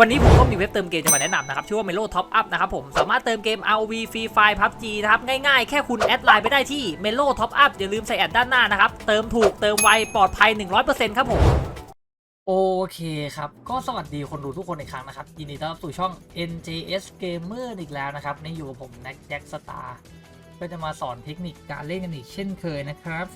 วันนี้ผมก็มีเว็บเติมเกมจะมาแนะนำนะครับ ชื่อว่า Melo Top Up นะครับผม สามารถเติมเกม ROV Free Fire PUBG นะครับ ง่ายๆ แค่คุณแอดไลน์ไปได้ที่ Melo Top Up อย่าลืมใส่แอดด้านหน้านะครับ เติมถูกเติมไว ปลอดภัย 100%ครับผม โอเคครับ ก็สวัสดีคนดูทุกคนอีกครั้งนะครับ ยินดีต้อนรับสู่ช่อง NJS Gamer อีกแล้วนะครับนี่อยู่กับผมแน็กแจ็คสตาร์ก็จะมาสอนเทคนิคการเล่นกันอีกเช่นเคยนะครับ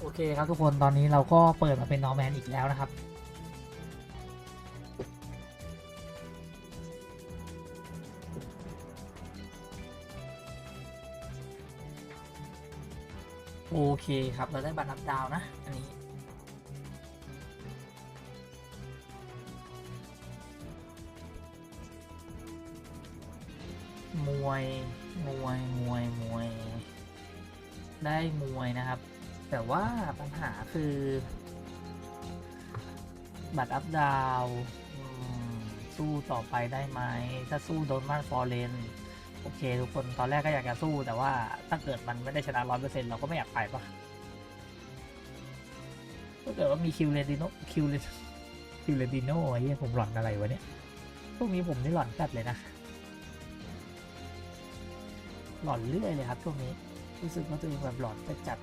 โอเคครับทุกคนตอนนี้เราก็เปิดมาเป็นนอร์แมนอีกแล้วนะครับ โอเคครับเราได้บัตรนับดาวนะ อันนี้ มวย มวย มวย มวย ได้มวยนะครับ แต่ว่าปัญหาคือ บัตรอัพดาวสู้ต่อไปได้ไหม ถ้าสู้โดนมันฟอร์เรนโอเค ทุกคนตอนแรกก็อยากจะสู้ แต่ว่าถ้าเกิดมันไม่ได้ชนะร้อยเปอร์เซ็นต์เราก็ไม่อยากไปปะถ้าเกิดว่ามีคิวเรดิโนคิวเรคิวเรดิโนไอ้เหี้ยผมหลอนอะไรวะเนี่ยพวกนี้ผมนี่หลอนจัดเลยนะ หลอนเรื่อยเลยครับช่วงนี้รู้สึกว่าตัวเองแบบหลอนจัด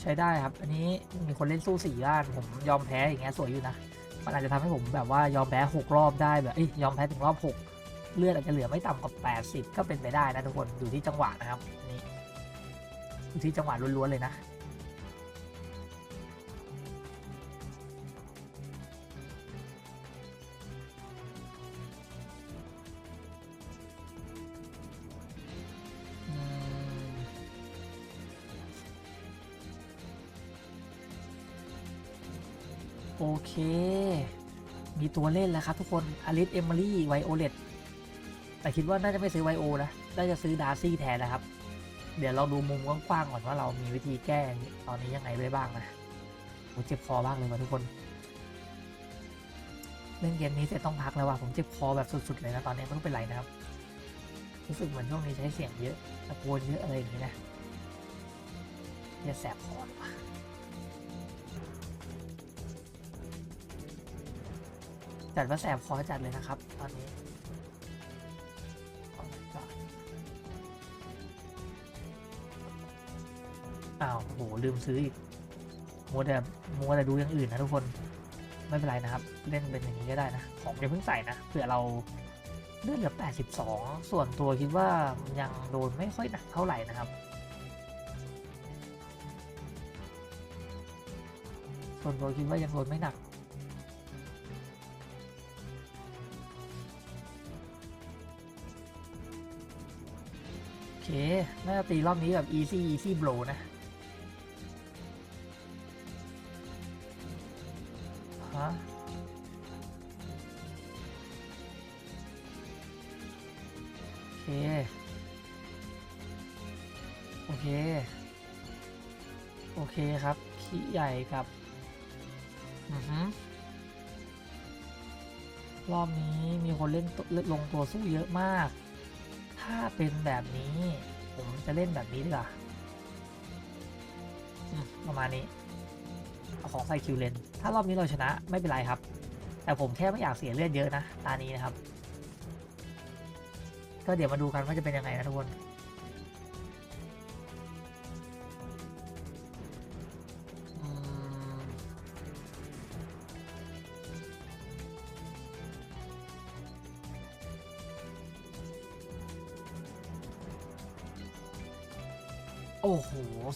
ใช้ได้ครับ อันนี้มีคนเล่นสู้สี่ด้านผมยอมแพ้อย่างเงี้ยสวยอยู่นะ มันอาจจะทำให้ผมแบบว่ายอมแพ้หกรอบได้แบบเอ้ยยอมแพ้ถึงรอบหกเลือดอาจจะเหลือไม่ต่ำกว่าแปดสิบก็เป็นไปได้นะทุกคนอยู่ที่จังหวะนะครับนี่อยู่ที่จังหวะล้วนๆเลยนะ เค มีตัวเล่นแล้วครับทุกคนอลิสเอมิลี่ไวโอเลตแต่คิดว่าน่าจะไม่ซื้อไวโอนะน่าจะซื้อดาร์ซี่แทนนะครับ เดี๋ยวเราดูมุมกว้างๆก่อนว่าเรามีวิธีแก้ตอนนี้ยังไงได้บ้างนะโอ้เจ็บคอบ้างเลยว่ะทุกคน เล่นเกมนี้เสร็จต้องพักแล้วว่ะผมเจ็บคอแบบสุดๆเลยนะตอนนี้ไม่รู้เป็นไรนะครับ รู้สึกเหมือนช่วงนี้ใช้เสียงเยอะตะโกนเยอะอะไรอย่างนี้นะจะแสบคอหรือเปล่า จัดว่าแสบคอจัดเลยนะครับ ตอนนี้อ้าวโหลืมซื้ออีกมัวแต่มัวแต่ดูอย่างอื่นนะทุกคนไม่เป็นไรนะครับ เล่นเป็นอย่างนี้ก็ได้นะ ของอย่าเพิ่งใส่นะเผื่อเราเลื่อนเหลือ 82 ส่วนตัวคิดว่ายังโดนไม่ค่อยหนักเท่าไหร่นะครับ ส่วนตัวคิดว่ายังโดนไม่หนัก น่าจะตีรอบนี้แบบ easy easy blow นะฮะโอเค โอเค โอเคครับขี้ใหญ่กับ อือฮึรอบนี้มีคนเล่นตัวเล่นลงตัวสู้เยอะมาก เป็นแบบนี้ ผมจะเล่นแบบนี้ดีกว่าประมาณนี้เอาของใส่คิวเลน ถ้ารอบนี้เราชนะไม่เป็นไรครับ แต่ผมแค่ไม่อยากเสียเลือดเยอะนะ ตานี้นะครับ ก็เดี๋ยวมาดูกันว่าจะเป็นยังไงนะทุกคน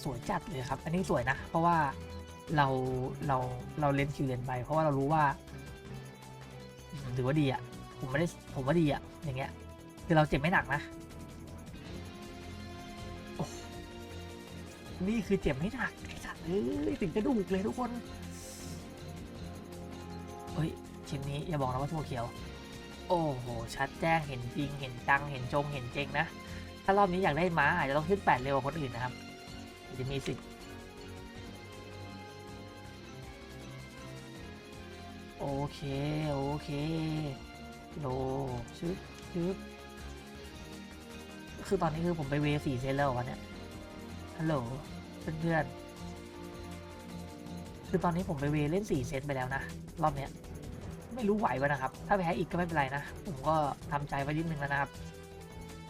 สวยจัดเลยครับ อันนี้สวยนะ เพราะว่าเราเราเราเล่นคิวเลนไป เพราะว่าเรารู้ว่าถือว่าดีอะ ผมไม่ได้ผมว่าดีอะ อย่างเงี้ย คือเราเจ็บไม่หนักนะ นี่คือเจ็บไม่หนักไอ้สัตว์เอ้ยถึงกระดูกเลยทุกคน เฮ้ยชิ้นนี้อย่าบอกนะว่าทั่วเขียว โอ้โห ชัดแจ้งเห็นจริง เห็นจัง เห็นจง เห็นเจงนะ ถ้ารอบนี้อยากได้ม้าอาจจะต้องขึ้นแปดเร็วกว่าคนอื่นนะครับ จะมีสิทธิ์โอเค โอเค โลชึบชึบคือตอนนี้คือผมไปเวสี่เซนแล้ววันเนี้ยฮัลโหลเพื่อนๆ คือตอนนี้ผมไปเวเล่นสี่เซนไปแล้วนะ รอบเนี้ย ไม่รู้ไหววะนะครับ ถ้าแพ้อีกก็ไม่เป็นไรนะ ผมก็ทำใจไว้นิดนึงแล้วนะครับ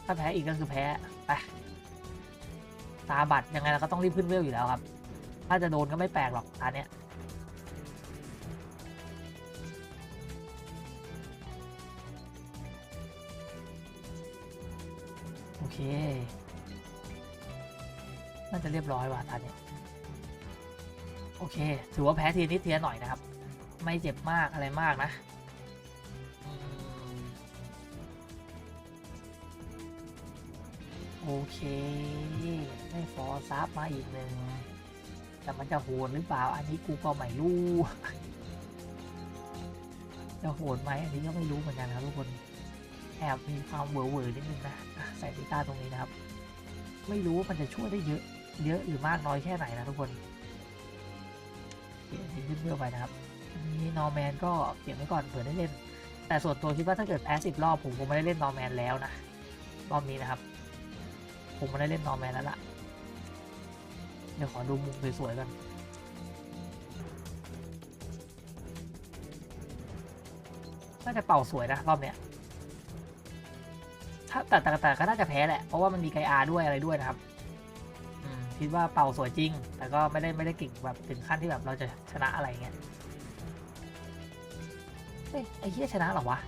ถ้าแพ้อีกก็คือแพ้ ไป ตาบัตรยังไงเราก็ต้องรีบขึ้นเวลอยู่แล้วครับ ถ้าจะโดนก็ไม่แปลกหรอกตาเนี้ยโอเคน่าจะเรียบร้อยว่ะตาเนี้ยโอเค ถือว่าแพ้ทีนิดเทีละหน่อยนะครับ ไม่เจ็บมากอะไรมากนะ โอเค ได้ฟอซับมาอีกหนึ่ง แต่มันจะโหดหรือเปล่า อันนี้กูก็ไม่รู้ จะโหดไหมอันนี้ก็ไม่รู้เหมือนกันครับทุกคน แอบมีความเวอร์เวอร์นิดนึงนะ ใส่ดิต้าตรงนี้นะครับ ไม่รู้ว่ามันจะช่วยได้เยอะ เยอะหรือมากน้อยแค่ไหนนะทุกคนเดี๋ยวนี้ขึ้นเพื่อไปนะครับนนี้นอร์แมนก็เก็บไว้ก่อนเผื่อได้เล่น แต่ส่วนตัวคิดว่าถ้าเกิดแพ้สิบรอบผมคงไม่ได้เล่นนอร์แมนแล้วนะ รอบนี้นะครับ ผมไม่ได้เล่นนอร์แมนแล้วล่ะ เดี๋ยวขอดูมุมสวยๆกันน่าจะเป่าสวยนะรอบเนี้ยถ้าแต่แต่แต่ก็น่าจะแพ้แหละ เพราะว่ามันมีไกอาด้วยอะไรด้วยนะครับคิดว่าเป่าสวยจริง แต่ก็ไม่ได้ไม่ได้เก่งแบบถึงขั้นที่แบบเราจะชนะอะไรเงี้ยเฮ้ยไอ้เหี้ยชนะหรอวะ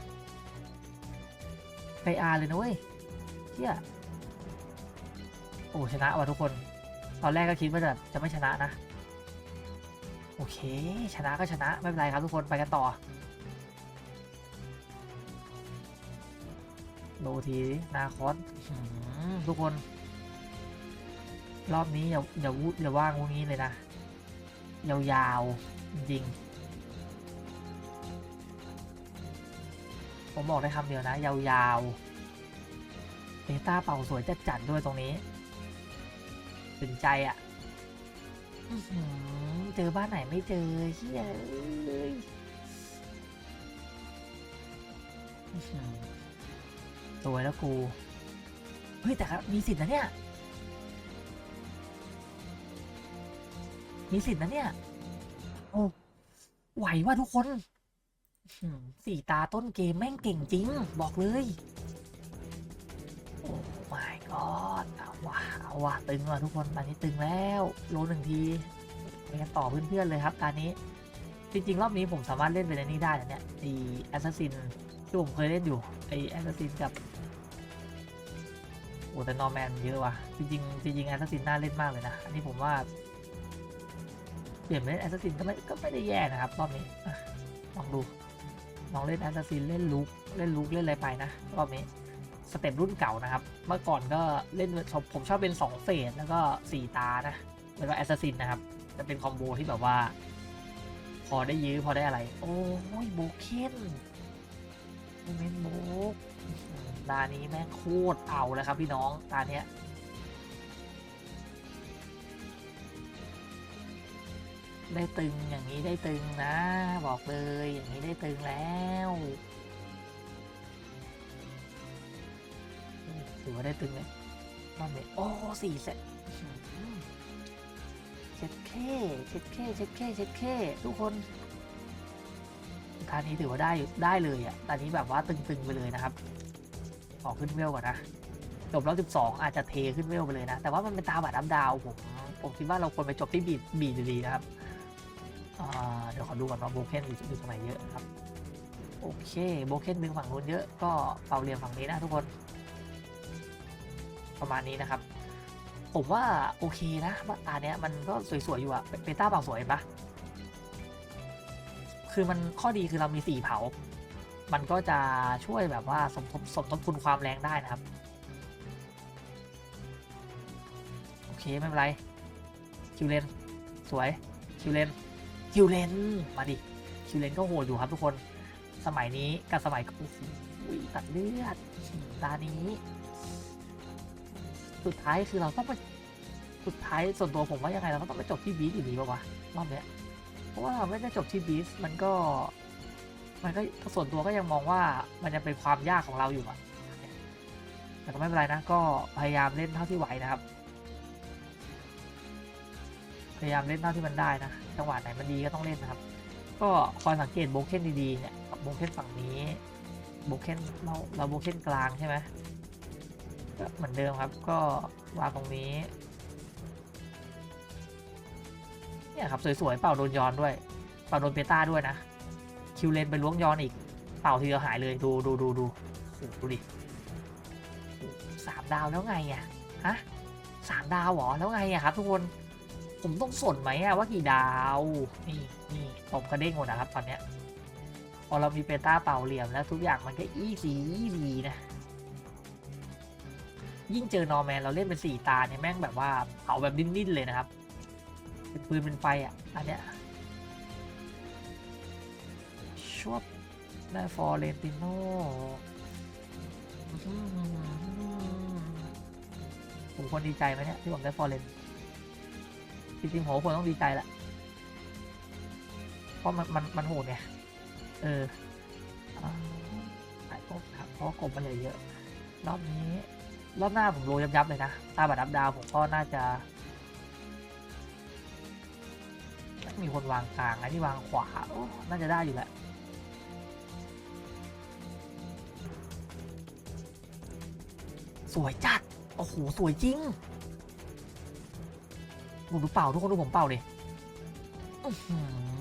ไกอาเลยนะเว้ยเหี้ย อ้ชนะว่ะทุกคน ตอนแรกก็คิดว่าจะจะไม่ชนะนะ โอเค ชนะก็ชนะไม่เป็นไรครับทุกคนไปกันต่อโลทีนาคอสทุกคน รอบนี้อย่าอย่าวุอย่าว่างพวกนี้เลยนะ ยาวๆ จริง ผมบอกได้คำเดียวนะ ยาวๆเบต้าเป่าสวยจัดจัดด้วยตรงนี้ ถึงใจอะ่ะเจอบ้านไหนไม่เจอเฮียเอ้ยอื้อหือสวแล้วกู เฮ้ย แต่ก็มีสิทธิ์นะเนี่ย มีสิทธิ์นะเนี่ย โอ้ ไหวว่ะทุกคนสี่ตาต้นเกมแม่งเก่งจริง บอกเลย โอ้ my god ว่ะเอาว่ะตึงว่ะทุกคนตอนนี้ตึงแล้วโลหนึ่งทีไปกันต่อเพื่อนๆเลยครับตอนนี้ จริง ๆ รอบนี้ผมสามารถเล่นเป็นอันนี้ได้นะเนี่ยไอแอสซัสซินที่ผมเคยเล่นอยู่ไอแอสซัสซินกับโอ้แต่นอร์แมนเยอะว่ะจริงๆจริงๆแอสซัสซินน่าเล่นมากเลยนะอันนี้ผมว่าเปลี่ยนเป็นเล่นแอสซัสซินก็ไม่ก็ไม่ได้แย่นะครับรอบนี้ลองดูลองเล่นแอสซัสซินเล่นลูกเล่นลูกเล่นอะไรไปนะรอบนี้ สเต็ปรุ่นเก่านะครับ เมื่อก่อนก็เล่นผมชอบเป็น 2 เฟสแล้วก็ 4 ตานะ แล้วก็แอสซัสซินนะครับ จะเป็นคอมโบที่แบบว่า พอได้ยื้อพอได้อะไร โอ้ยโบเคนโมเมนต์โบกตานี้แม่งโคตรเอาแล้วครับพี่น้อง ตาเนี้ยได้ตึงอย่างนี้ได้ตึงนะ บอกเลยอย่างนี้ได้ตึงแล้ว ถือว่าได้ตึงเลยรอบนี้โอ้สี่เซตอื้อหือเช็ดเคเช็ดเคเช็ดเคเช็ดเคทุกคนทานนี้ถือว่าได้อยู่ได้เลยอะตอนนี้แบบว่าตึงๆไปเลยนะครับ ขอขึ้นเวลก่อนนะ จบแล้ว12 อาจจะเทขึ้นเวลไปเลยนะ แต่ว่ามันเป็นตาบัตรอัพดาวผมผมคิดว่าเราควรไปจบที่บีดบีดดีๆนะครับอ่าเดี๋ยวขอดูก่อนว่าโบเคนอยู่อยู่ตรงไหนเยอะนะครับ โอเคโบเคนดึงฝั่งนู้นเยอะก็เป่าเหลี่ยมฝั่งนี้นะทุกคน ประมาณนี้นะครับ ผมว่าโอเคนะว่าตาเนี้ยมันก็สวยๆอยู่อะเปต้าเป่าสวยเห็นปะคือมันข้อดีคือเรามีสี่เผา มันก็จะช่วยแบบว่าสมทบสมทบทุนความแรงได้นะครับ โอเคไม่เป็นไร คิวเลน สวย คิวเลน คิวเลน มาดิ คิวเลนก็โหดอยู่ครับทุกคน สมัยนี้กับสมัยโอ้โหตัดเลือดตานี้ สุดท้ายคือเราต้องไปสุดท้ายส่วนตัวผมว่ายังไงเราก็ต้องไปจบที่บีสอยู่ดีป่าวะรอบเนี้ยเพราะว่าเราไม่ได้จบที่บีสมันก็ มันก็ส่วนตัวก็ยังมองว่ามันยังเป็นความยากของเราอยู่อะแต่ก็ไม่เป็นไรนะก็พยายามเล่นเท่าที่ไหวนะครับ พยายามเล่นเท่าที่มันได้นะจังหวะไหนมันดีก็ต้องเล่นนะครับ ก็คอยสังเกตโบเคนดีๆเนี่ยโบเคนฝั่งนี้โบเคนเราเราโบเคนกลางใช่ไหม ก็เหมือนเดิมครับก็วางตรงนี้ เนี่ยครับสวยๆเป่าโดนย้อนด้วย เป่าโดนเปต้าด้วยนะ คิวเลนไปล้วงย้อนอีก เป่าทีเดียวหายเลยดูดูดูดูดูดิสามดาวแล้วไงอะฮะสามดาวเหรอแล้วไงอะครับ ทุกคนผมต้องสนไหมอะว่ากี่ดาวนี่นี่ผมกระเด้งหมดนะครับตอนเนี้ยพอเรามีเปต้าเป่าเหลี่ยมแล้วทุกอย่างมันก็อีสีดีนะ ยิ่งเจอนอร์แมนเราเล่นเป็นสี่ตาเนี่ยแม่งแบบว่าเผาแบบดิ้นๆเลยนะครับเป็นปืนเป็นไฟอะอันเนี้ยชวบได้ฟอร์เรนติโนผมควรดีใจไหมเนี่ยที่ผมได้ฟอร์เรนจริงๆผมควรต้องดีใจแหละเพราะมันมันมันโหดไงเอออ่าไอ้พวกครับเพราะกบมันเหลือเยอะ รอบนี้ รอบหน้าผมโรยยับๆเลยนะตาบัตรดับดาวผมก็น่าจะ มีคนวางกลางไอ้ที่วางขวาโอ้น่าจะได้อยู่แหละสวยจัด โอ้โห สวยจริงดูดูเป่า ทุกคนดูผมเป่าดิ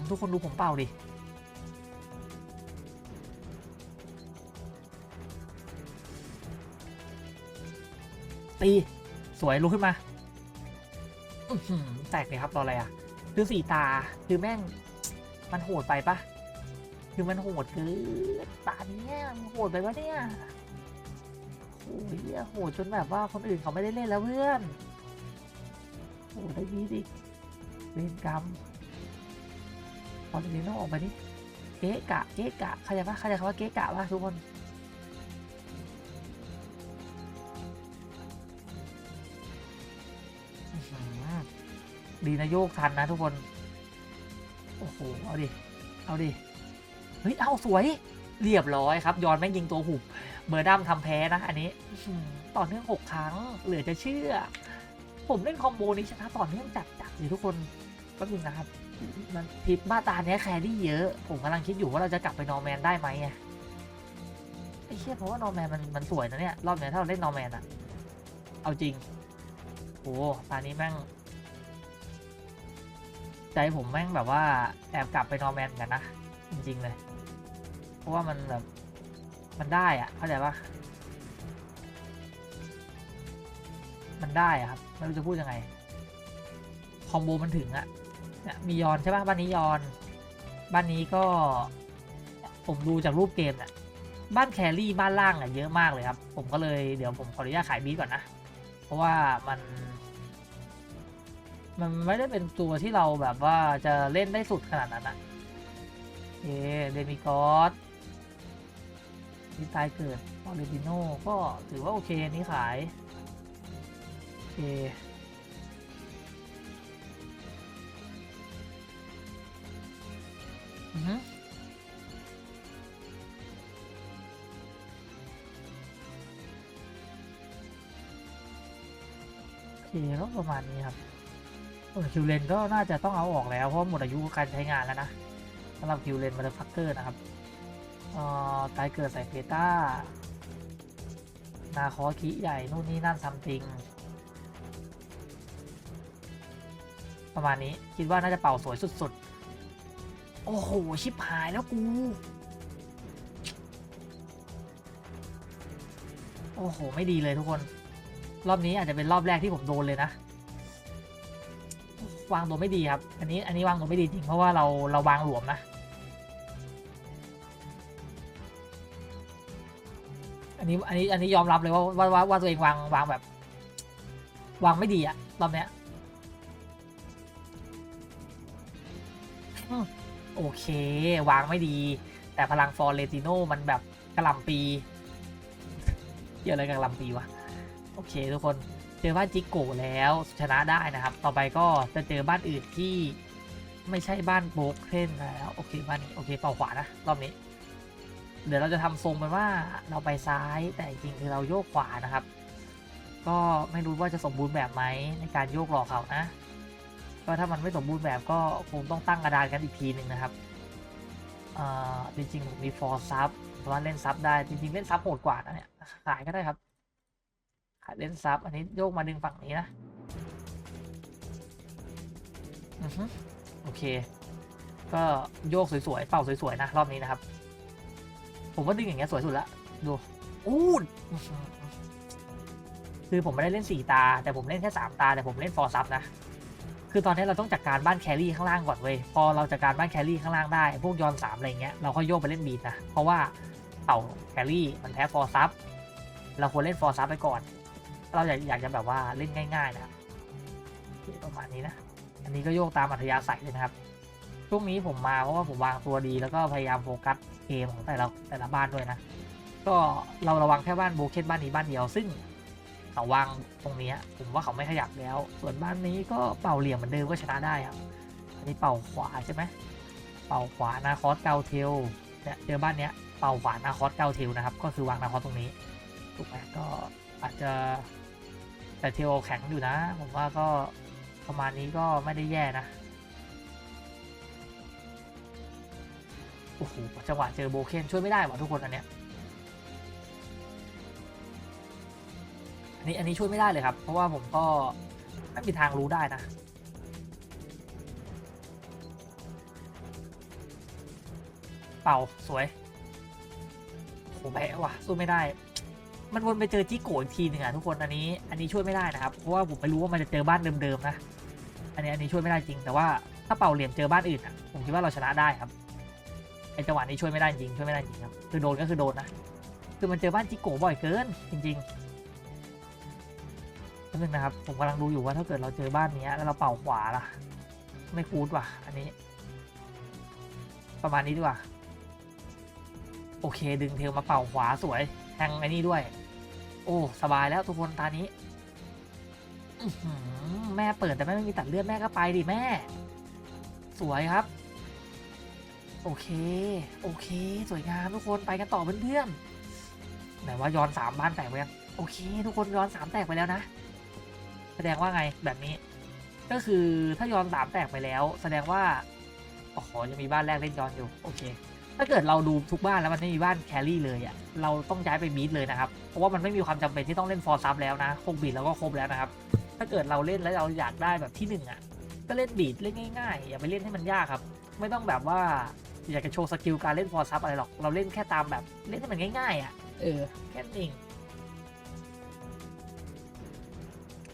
ทุกคนดูผมเป่าดิ ตีสวยลุกขึ้นมาหือแตกเลยครับรออะไรอะ คือสีตาคือแม่ง มันโหดไปปะคือมันโหดคือตาเนี้ยมันโหดไปปะเนี่ยโอ้ยโหดจนแบบว่าคนอื่นเขาไม่ได้เล่นแล้วเพื่อนโอ้ได้ดีดิเวรกรรมพอเรนโนองออกไปนี่เกะกะเกะกะเข้าใจะเขาใจคำว่าเกะกะปะทุกคน ดีนะโยกทันนะทุกคน โอ้โห เอาดิ เอาดิ เฮ้ย เอาสวย เรียบร้อยครับ ยอนแม่งยิงตัวหุบ เบอร์ดัมทำแพ้นะ อันนี้ ต่อเนื่องหกครั้ง เหลือจะเชื่อ ผมเล่นคอมโบนี้ชนะต่อเนื่องจัดจัดเลยทุกคนแป๊บนึงนะครับ มันผิดบ้าตาเนี้ยแครี่เยอะ ผมกำลังคิดอยู่ว่าเราจะกลับไปนอร์แมนได้ไหมอะไอ้เชี่ยเพราะว่านอร์แมนมันมันสวยนะเนี่ย รอบเนี้ยถ้าเราเล่นนอร์แมนอะเอาจริง โอ้ตอนนี้แม่ง ใจผมแม่งแบบว่าแอบกลับไปนอร์แมนกันนะ จริง ๆ เลย เพราะว่ามันแบบ มันได้อะเข้าใจปะมันได้อะครับ ไม่รู้จะพูดยังไง คอมโบมันถึงอะเนี่ยมียอนใช่ปะบ้านนี้ยอน บ้านนี้ก็ ผมดูจากรูปเกมเนี่ยบ้านแครี่บ้านล่างอะเยอะมากเลยครับ ผมก็เลยเดี๋ยวผมขออนุญาตขายบีทก่อนนะ เพราะว่ามัน มันไม่ได้เป็นตัวที่เราแบบว่าจะเล่นได้สุดขนาดนั้นนะเอเดมิกอสนี่ตายเกิดออเรติโนก็ถือว่าโอเคนี้ขาย โอเคอือฮึโอเคก็ประมาณนี้ครับ เออคิวเลนก็น่าจะต้องเอาออกแล้วเพราะหมดอายุการใช้งานแล้วนะสำหรับคิวเลนมาเดฟักเกอร์นะครับเอ่อตายเกิดใส่เพต้านาคอคิใหญ่นู่นนี่นั่นซัมติงประมาณนี้คิดว่าน่าจะเป่าสวยสุดๆ โอ้โห ชิบหายแล้วกู โอ้โห ไม่ดีเลยทุกคน รอบนี้อาจจะเป็นรอบแรกที่ผมโดนเลยนะ วางตัวไม่ดีครับ อันนี้อันนี้วางตัวไม่ดีจริงเพราะว่าเราเราวางหลวมนะ อันนี้อันนี้อันนี้ยอมรับเลยว่าว่าว่าว่าตัวเองวางวางแบบ วางไม่ดีอะรอบเนี้ยอืมโอเค วางไม่ดี แต่พลังฟอร์เรติโนมันแบบกระหลำปีเกี่ยวอะไรกับกระหลำปีวะ โอเคทุกคนเจอบ้านจิกโกแล้วชนะได้นะครับ ต่อไปก็จะเจอบ้านอื่นที่ไม่ใช่บ้านโบกเทนแล้วโอเคบ้านนี้โอเคเป่าขวานะรอบนี้ เดี๋ยวเราจะทำทรงไปว่าเราไปซ้ายแต่จริงคือเราโยกขวานะครับ ก็ไม่รู้ว่าจะสมบูรณ์แบบไหมในการโยกหลอกเขานะก็ถ้ามันไม่สมบูรณ์แบบก็คงต้องตั้งกระดานกันอีกทีหนึ่งนะครับจริงๆผมมีฟอร์ซับว่าเล่นซับได้จริงๆเล่นซับโหดกว่านะเนี่ยขายก็ได้ครับ ขายเล่นซับ อันนี้โยกมาดึงฝั่งนี้นะอือฮึโอเค ก็โยกสวยๆ เป่าสวยๆ นะ รอบนี้นะครับ ผมว่าดึงอย่างเงี้ยสวยสุดละ ดู อู้ดคือผมไม่ได้เล่น 4 ตา แต่ผมเล่นแค่ 3 ตา แต่ผมเล่นฟอร์ซับนะ คือตอนนี้เราต้องจัดการบ้านแครี่ข้างล่างก่อนเว้ย พอเราจัดการบ้านแครี่ข้างล่างได้ พวกยอนสามอะไรเงี้ย เราก็โยกไปเล่นบีดนะ เพราะว่าเป่าแครี่มันแพ้ฟอร์ซับ เราควรเล่นฟอร์ซับไปก่อน เราอยากอยากจะแบบว่าเล่นง่าย ๆ นะครับประมาณนี้นะ อันนี้ก็โยกตามอัธยาศัยเลยนะครับ ช่วงนี้ผมมาเพราะว่าผมวางตัวดีแล้วก็พยายามโฟกัสเกมของแต่ละแต่ละบ้านด้วยนะ ก็เราระวังแค่บ้านโบเคนบ้านนี้บ้านเดียวซึ่งเขาวางตรงนี้ผมว่าเขาไม่ขยับแล้ว ส่วนบ้านนี้ก็เป่าเหลี่ยมเหมือนเดิมก็ชนะได้ครับอันนี้เป่าขวาใช่ไหมเป่าขวานาคอสเกาเทลเนี่ยเจอบ้านเนี้ยเป่าขวานาคอสเกาเทลนะครับ ก็คือวางนาคอสตรงนี้ถูกไหมก็อาจจะ แต่เทลแข็งอยู่นะ ผมว่าก็ประมาณนี้ก็ไม่ได้แย่นะ โอ้โห จังหวะเจอโบเคนช่วยไม่ได้หว่ะทุกคนอันเนี้ยอันนี้อันนี้ช่วยไม่ได้เลยครับ เพราะว่าผมก็ไม่มีทางรู้ได้นะเป่าสวยโอ้แพ้ว่ะสู้ไม่ได้ มันวนไปเจอจิโกะอีกทีหนึ่งอะทุกคนอันนี้อันนี้ช่วยไม่ได้นะครับเพราะว่าผมไม่รู้ว่ามันจะเจอบ้านเดิมๆนะอันนี้อันนี้ช่วยไม่ได้จริง แต่ว่าถ้าเป่าเหลี่ยมเจอบ้านอื่นอะผมคิดว่าเราชนะได้ครับไอจังหวะนี้ช่วยไม่ได้จริงช่วยไม่ได้จริงครับคือโดนก็คือโดนนะคือมันเจอบ้านจิโกะบ่อยเกินจริงๆนิดนึงนะครับผมกำลังดูอยู่ว่าถ้าเกิดเราเจอบ้านนี้แล้วเราเป่าขวาล่ะ ไม่คูดว่ะ อันนี้ ประมาณนี้ดีกว่าโอเค ดึงเทลมาเป่าขวาสวยแทงไอ้นี่ด้วย โอ้สบายแล้วทุกคนตานี้แม่เปิดแต่แม่ไม่มีตัดเลือดแม่ก็ไปดิแม่ สวยครับ โอเค โอเค สวยงามทุกคนไปกันต่อเพื่อนๆไหนว่าย้อนสามบ้านแตกไปยังโอเค ทุกคนย้อนสามแตกไปแล้วนะ แสดงว่าไงแบบนี้ ก็คือถ้าย้อนสามแตกไปแล้ว แสดงว่าโอ้โหยังมีบ้านแรกเล่นย้อนอยู่ โอเค ถ้าเกิดเราดูทุกบ้านแล้วมันไม่มีบ้านแครี่เลยอะ่ะเราต้องย้ายไปบีทเลยนะครับ เพราะว่ามันไม่มีความจำเป็นที่ต้องเล่นฟอร์ซับแล้วนะคงบีทแล้วก็ครบแล้วนะครับ ถ้าเกิดเราเล่นแล้วเราอยากได้แบบที่หนึ่งอะก็เล่นบีทเล่นง่ายๆ อย่าไปเล่นให้มันยากครับ ไม่ต้องแบบว่าอยากจะโชว์สกิลการเล่นฟอร์ซับอะไรหรอก เราเล่นแค่ตามแบบเล่นให้มันง่ายๆอะเออแค่นั้นเอง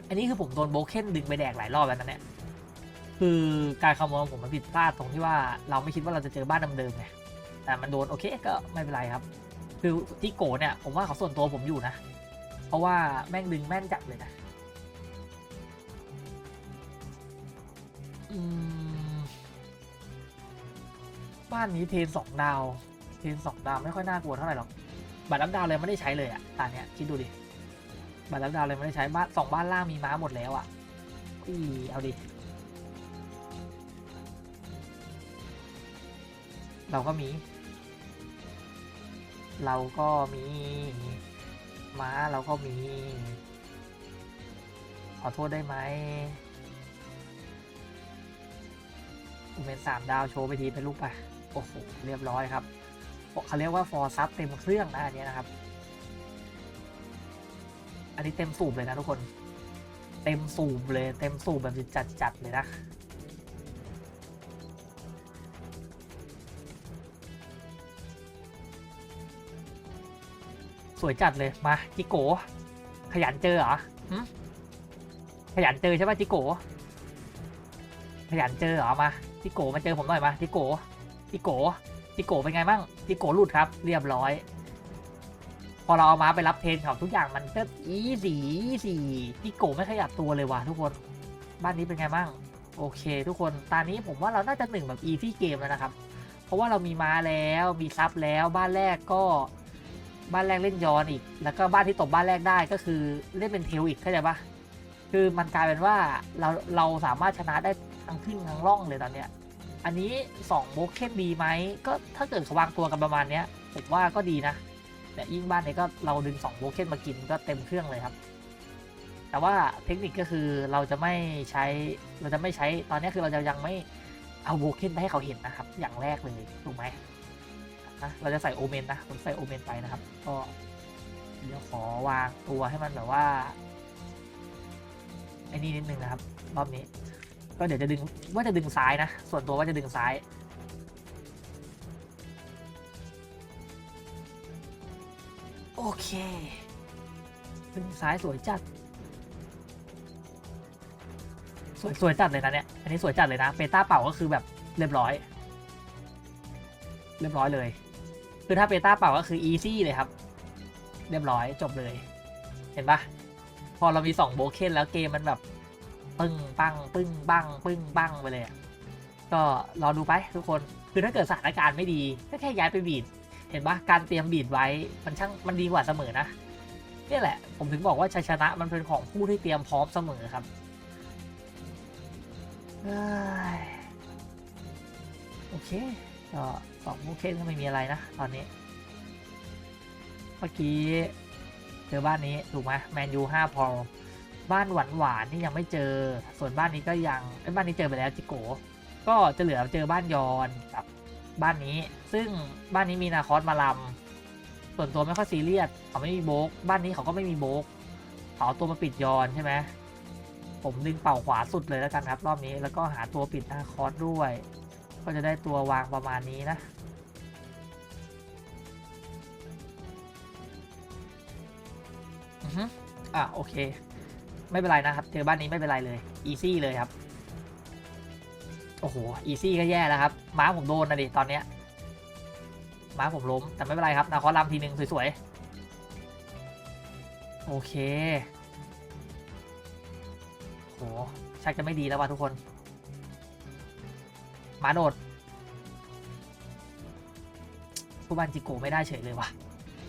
อันนี้คือผมโดนโบเคนดึงไปแดกหลายรอบแล้วนะเนี่ยคือการคำนวณของผมมันผิดพลาดตรงที่ว่าเราไม่คิดว่าเราจะเจอบ้านเดิมๆไง แต่มันโดนโอเคก็ไม่เป็นไรครับ คือจิโกเนี่ยผมว่าเขาส่วนตัวผมอยู่นะ เพราะว่าแม่งดึงแม่นจัดเลยนะบ้านนี้เทนสองดาว เทนสองดาวไม่ค่อยน่ากลัวเท่าไหร่หรอกบัตรรับดาวเลยไม่ได้ใช้เลยอะตาเนี้ยคิดดูดิบัตรรับดาวเลยไม่ได้ใช้บ้านสองบ้านล่างมีม้าหมดแล้วอะอีเอาดิเราก็มี เราก็มี ม้าเราก็มี ขอโทษได้ไหมผมเป็นสามดาวโชว์ไปทีเป็นลูกไป โอ้โห เรียบร้อยครับเขาเรียกว่าฟอร์ซับเต็มเครื่องนะอันนี้นะครับ อันนี้เต็มสูบเลยนะทุกคน เต็มสูบเลย เต็มสูบแบบจัดจัดเลยนะ สวยจัดเลยมาจิโกะขยันเจอเหรอหึขยันเจอใช่ป่ะจิโกะขยันเจอเหรอมาจิโกะมาเจอผมหน่อยมาจิโกะจิโกะจิโกะเป็นไงบ้างจิโกะหลุดครับ เรียบร้อย พอเราเอามาไปรับเทนของทุกอย่างมันก็อีสีสีจิโกะไม่ขยับตัวเลยว่ะทุกคนบ้านนี้เป็นไงบ้างโอเค ทุกคนตอนนี้ผมว่าเราน่าจะหนึ่งแบบอีซี่เกมแล้วนะครับ เพราะว่าเรามีม้าแล้วมีซับแล้วบ้านแรกก็ บ้านแรกเล่นย้อนอีก แล้วก็บ้านที่ตบบ้านแรกได้ก็คือเล่นเป็นเทลอีกเข้าใจปะคือมันกลายเป็นว่าเราเราสามารถชนะได้ทั้งขึ้นทั้งล่องเลยตอนเนี้ย อันนี้2โบเคนดีไหมก็ถ้าเกิดวางตัวกันประมาณเนี้ยผมว่าก็ดีนะแต่ยิ่งบ้านนี้ก็เราดึง2โบเคนมากินก็เต็มเครื่องเลยครับ แต่ว่าเทคนิคก็คือเราจะไม่ใช้เราจะไม่ใช้ตอนนี้คือเราจะยังไม่เอาโบเคนไปให้เขาเห็นนะครับ อย่างแรกเลยถูกไหม นะ เราจะใส่โอเมนนะ ผมใส่โอเมนไปนะครับ ก็เดี๋ยวขอวางตัวให้มันแบบว่าไอ้นี่นิดนึงนะครับ รอบนี้ ก็เดี๋ยวจะดึงว่าจะดึงซ้ายนะ ส่วนตัวว่าจะดึงซ้ายโอเคดึงซ้ายสวยจัด สวยสวยจัดเลยนะเนี่ย อันนี้สวยจัดเลยนะ เปต้าเป่าก็คือแบบเรียบร้อย เรียบร้อยเลย คือถ้าเปต้าเป่าก็คืออีซี่เลยครับ เรียบร้อยจบเลย เห็นปะพอเรามีสองโบเคนแล้วเกมมันแบบ ปึ้งปังปึ้งบังปึ้งบังไปเลยก็รอดูไปทุกคนคือถ้าเกิดสถานการณ์ไม่ดีก็แค่ย้ายไปบีดเห็นปะการเตรียมบีดไว้มันช่างมันดีกว่าเสมอนะนี่แหละ ผมถึงบอกว่าชัยชนะมันเป็นของผู้ที่เตรียมพร้อมเสมอครับโอเค ก็สองโอเคก็ไม่มีอะไรนะ ตอนนี้ เมื่อกี้เจอบ้านนี้ถูกไหมแมนยูห้าพอบ้านหวานหวานนี่ยังไม่เจอ ส่วนบ้านนี้ก็ยังบ้านนี้เจอไปแล้วจิโกก็จะเหลือเจอบ้านยอนกับบ้านนี้ ซึ่งบ้านนี้มีนาคอสมาลำส่วนตัวไม่ค่อยซีเรียสเขาไม่มีโบกบ้านนี้เขาก็ไม่มีโบกเขาเอาตัวมาปิดยอนใช่ไหมผมดึงเป่าขวาสุดเลยแล้วกันครับ รอบนี้แล้วก็หาตัวปิดนาคอสด้วย ก็จะได้ตัววางประมาณนี้นะ อือฮึอะโอเค ไม่เป็นไรนะครับ เจอบ้านนี้ไม่เป็นไรเลย อีซี่เลยครับ โอ้โห อีซี่ก็แย่แล้วครับ ม้าผมโดนนะดิตอนเนี้ย ม้าผมล้ม แต่ไม่เป็นไรครับ นาคอลำทีหนึ่งสวยๆ โอเค โหชักจะไม่ดีแล้วว่ะทุกคน มาโดดผู้บันจิโกไม่ได้เฉยเลยว่ะ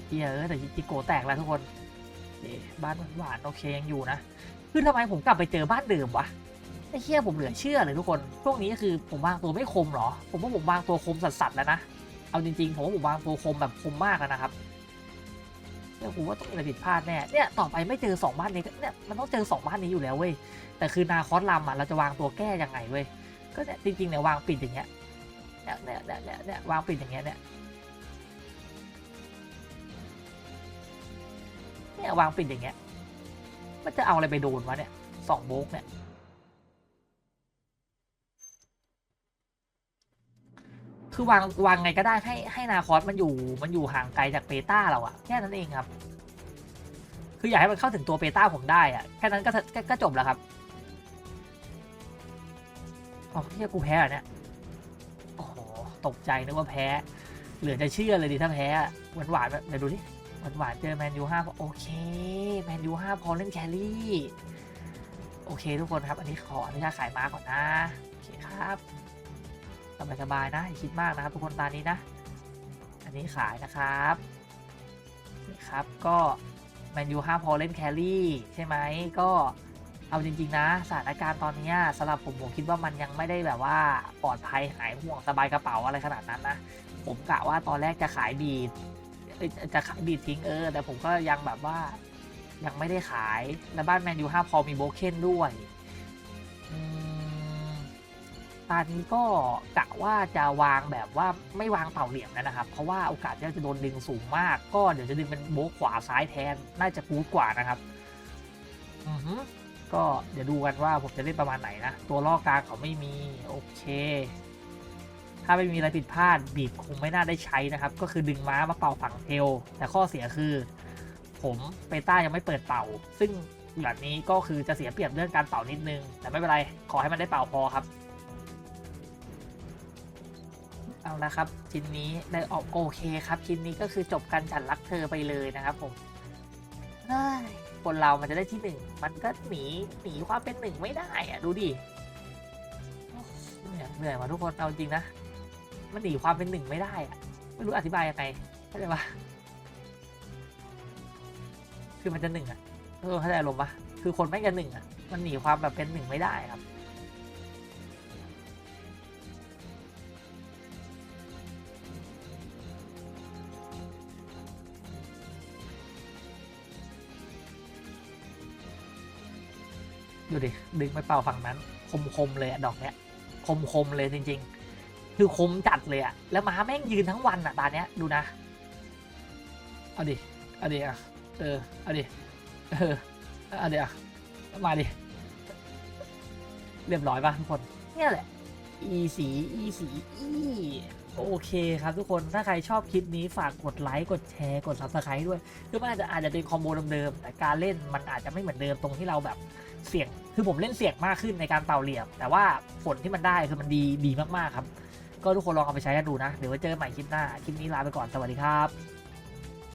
เฮียเออแต่จิโกแตกแล้วทุกคนบ้านหวานโอเคยังอยู่นะคือทำไมผมกลับไปเจอบ้านเดิมวะไอ้เฮียผมเหลือเชื่อเลยทุกคนช่วงนี้คือผมวางตัวไม่คมเหรอ ผมว่าผมวางตัวคมสัสๆแล้วนะเอาจริงๆผมว่าผมวางตัวคมแบบคมมากแล้วนะครับเนี่ยผมว่าต้องมีอะไรผิดพลาดแน่เนี่ยต่อไปไม่เจอสองบ้านนี้เนี่ยมันต้องเจอสองบ้านนี้อยู่แล้วเว้ยแต่คือนาคอสลำอะเราจะวางตัวแก้ยังไงเว้ย ก็เนี่ยจริงๆเนี่ยวางปิดอย่างเงี้ยเนี่ยเนี่ยเนี่ยเนี่ยวางปิดอย่างเงี้ยเนี่ยเนี่ยวางปิดอย่างเงี้ยมันจะเอาอะไรไปโดนวะเนี่ยสองโบกเนี่ยคือวางวางไงก็ได้ให้ให้นาคอสมันอยู่มันอยู่ห่างไกลจากเปต้าเราอะแค่นั้นเองครับ คืออยากให้มันเข้าถึงตัวเปต้าผมได้อะแค่นั้นก็ก็ก็จบแล้วครับ อ๋อที่กูแพ้เหรอเนี่ยโอ้โหตกใจนึกว่าแพ้ เหลือจะเชื่อเลยดิถ้าแพ้หวานหวานๆเดี๋ยวดูดิหวานหวานๆเจอแมนยูห้าโอเคแมนยูห้าพอเล่นแครี่โอเคทุกคนครับ อันนี้ขออนุญาตขายม้าก่อนนะ โอเคครับสบายสบายๆนะอย่าคิดมากนะครับ ทุกคนตานี้นะ อันนี้ขายนะครับนี่ครับก็แมนยูห้าพอเล่นแครี่ใช่ไหมก็ เอาจริง ๆ นะสถานการณ์ตอนนี้สำหรับผมผมคิดว่ามันยังไม่ได้แบบว่าปลอดภัยหายห่วงสบายกระเป๋าอะไรขนาดนั้นนะผมกะว่าตอนแรกจะขายบีดจะขายบีดทิ้งเออ แต่ผมก็ยังแบบว่ายังไม่ได้ขาย แล้วบ้านแมนยูห้าพอมีโบเคนด้วยอตอนนี้ก็กะว่าจะวางแบบว่าไม่วางเต่าเหลี่ยมแล้วนะครับ เพราะว่าโอกาสที่จะโดนดึงสูงมาก ก็เดี๋ยวจะดึงเป็นโบขวาซ้ายแทน น่าจะกูดกว่านะครับ อือฮึ ก็เดี๋ยวดูกันว่าผมจะเล่นประมาณไหนนะ ตัวล่อกลางเขาไม่มี โอเค ถ้าไม่มีอะไรผิดพลาดบีดคงไม่น่าได้ใช้นะครับ ก็คือดึงม้ามาเป่าฝั่งเทลแต่ข้อเสียคือ ผมเปต้ายังไม่เปิดเป่า ซึ่งแบบนี้ก็คือจะเสียเปรียบเรื่องการเป่านิดนึง แต่ไม่เป็นไร ขอให้มันได้เป่าพอครับ เอาละครับชิ้นนี้ได้ออกโอเคครับชิ้นนี้ก็คือจบการฉันรักเธอไปเลยนะครับผมเฮ้ย คนเรามันจะได้ที่หนึ่งมันก็หนีหนีความเป็นหนึ่งไม่ได้อะดูดิเหนื่อยเหนื่อยว่ะทุกคนเอาจริงนะมันหนีความเป็นหนึ่งไม่ได้อะไม่รู้อธิบายยังไงเข้าใจปะคือมันจะหนึ่งอะเออเข้าใจลมปะคือคนไม่กันหนึ่งอะมันหนีความแบบเป็นหนึ่งไม่ได้ครับ ดูดิ ดึงไปเป่าฝั่งนั้น คมคมๆเลยอะดอกเนี้ย คมคมๆเลยจริง ๆ คือคมจัดเลยอะแล้วม้าแม่งยืนทั้งวันอะตาเนี้ยดูนะ เอาดิ เอาดิอะเออ เอาดิ เออ เอาดิอะมาดิ เรียบร้อยป่ะทุกคน เนี่ยแหละ อีสีอีสีอีโอเคครับทุกคนถ้าใครชอบคลิปนี้ฝากกดไลค์กดแชร์กด subscribe ด้วยคือมันอาจจะอาจจะเป็นคอมโบเดิมๆแต่การเล่นมันอาจจะไม่เหมือนเดิมตรงที่เราแบบเสี่ยง คือผมเล่นเสี่ยงมากขึ้นในการเป่าเหลี่ยม แต่ว่าผลที่มันได้คือมันดีดีมากๆครับ ก็ทุกคนลองเอาไปใช้กันดูนะ เดี๋ยวไว้เจอกันใหม่คลิปหน้า คลิปนี้ลาไปก่อน สวัสดีครับ